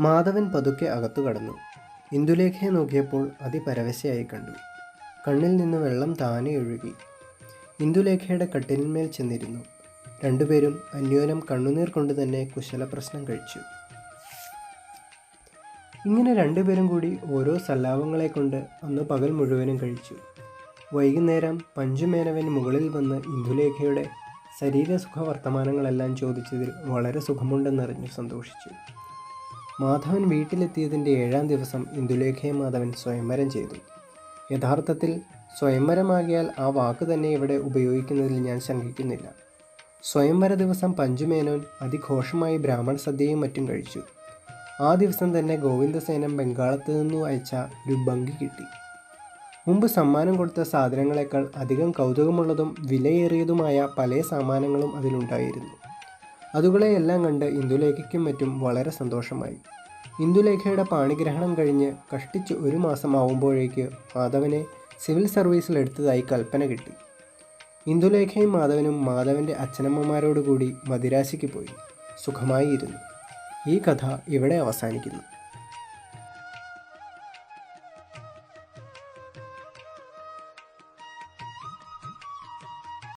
മാധവൻ പതുക്കെ അകത്തു കടന്നു. ഇന്ദുലേഖയെ നോക്കിയപ്പോൾ അതിപരവശയായി കണ്ടു. കണ്ണിൽ നിന്ന് വെള്ളം താനെ ഒഴുകി. ഇന്ദുലേഖയുടെ കട്ടിലിന്മേൽ ചെന്നിരുന്നു. രണ്ടുപേരും അന്യോനം കണ്ണുനീർ കൊണ്ട് തന്നെ കുശല പ്രശ്നം കഴിച്ചു. ഇങ്ങനെ രണ്ടുപേരും കൂടി ഓരോ സല്ലാപങ്ങളെ കൊണ്ട് അന്ന് പകൽ മുഴുവനും കഴിച്ചു. വൈകുന്നേരം പഞ്ചുമേനവൻ മുകളിൽ വന്ന് ഇന്ദുലേഖയുടെ ശരീരസുഖ വർത്തമാനങ്ങളെല്ലാം ചോദിച്ചതിൽ വളരെ സുഖമുണ്ടെന്നറിഞ്ഞു സന്തോഷിച്ചു. മാധവൻ വീട്ടിലെത്തിയതിന്റെ ഏഴാം ദിവസം ഇന്ദുലേഖയെ മാധവൻ സ്വയംവരം ചെയ്തു. യഥാർത്ഥത്തിൽ സ്വയംവരമാകിയാൽ ആ വാക്ക് തന്നെ ഇവിടെ ഉപയോഗിക്കുന്നതിൽ ഞാൻ ശങ്കിക്കുന്നില്ല. സ്വയംവര ദിവസം പഞ്ചുമേനോൻ അതിഘോഷമായി ബ്രാഹ്മണ സദ്യയും മറ്റും കഴിച്ചു. ആ ദിവസം തന്നെ ഗോവിന്ദസേനം ബംഗാളത്ത് നിന്നു അയച്ച ഒരു ഭംഗി കിട്ടി. മുമ്പ് സമ്മാനം കൊടുത്ത സാധനങ്ങളെക്കാൾ അധികം കൗതുകമുള്ളതും വിലയേറിയതുമായ പല സാമാനങ്ങളും അതിലുണ്ടായിരുന്നു. അതുകളെയെല്ലാം കണ്ട് ഇന്ദുലേഖയ്ക്കും മറ്റും വളരെ സന്തോഷമായി. ഇന്ദുലേഖയുടെ പാണിഗ്രഹണം കഴിഞ്ഞ് കഷ്ടിച്ച് ഒരു മാസം ആവുമ്പോഴേക്ക് മാധവനെ സിവിൽ സർവീസിൽ എടുത്തതായി കൽപ്പന കിട്ടി. ഇന്ദുലേഖയും മാധവനും മാധവന്റെ അച്ഛനമ്മമാരോടുകൂടി മദിരാശിക്ക് പോയി. സുഖമായി ഇരുന്നു ഈ കഥ ഇവിടെ അവസാനിക്കുന്നു.